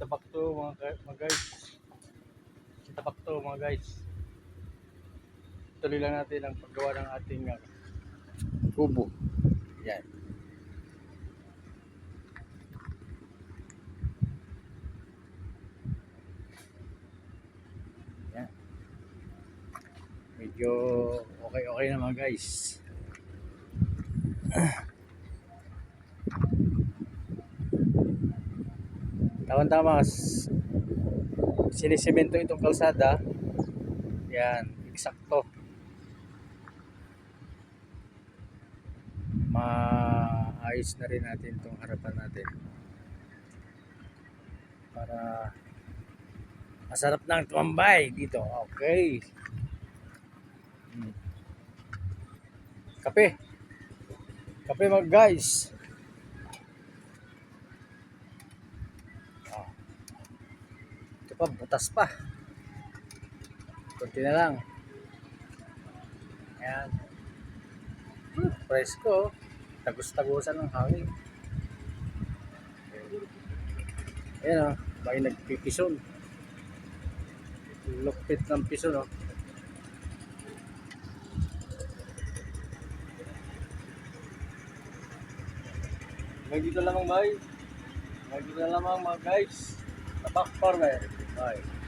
Tabakto mga, ka- mga guys. Si Tabakto mga guys. Tuloy lang natin ang paggawa ng ating uh, kubo. Yan. Yan. Medyo okay-okay na mga guys. Tama-tama. Sinisemento itong kalsada. Yan, eksakto. Maayos na rin natin itong harapan natin. Para masarap nang tumambay dito. Okay. Hmm. Kape. Kape mga guys. Pa, butas pa. Kunti na lang. Ayan. Hmm, presko. Tagus-tagusan ng hangin. Ayan o, oh, bakit nagpipison. Lupit ng pison o. Dito lamang, bay. Hanggang lamang mga guys. Tabak farmer. Bye.